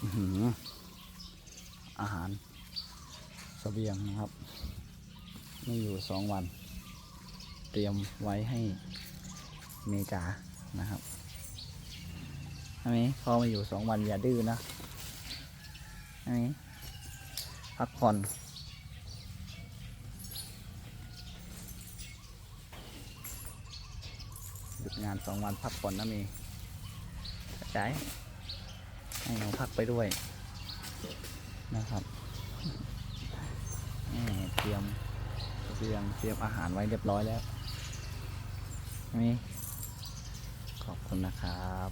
อาหารสเสบียงนะครับ ไม่อยู่สองวัน เตรียมไว้ให้เมกานะครับใช่ไหมพอมาอยู่สองวันอย่าดื้อนะใช่ไหมพักผ่อนหยุดงานสองวันพักผ่อนนะมีกระจาย ให้น้องพักไปด้วยนะครับเตรียมเตรียมเตรียมอาหารไว้เรียบร้อยแล้วนี่ขอบคุณนะครับ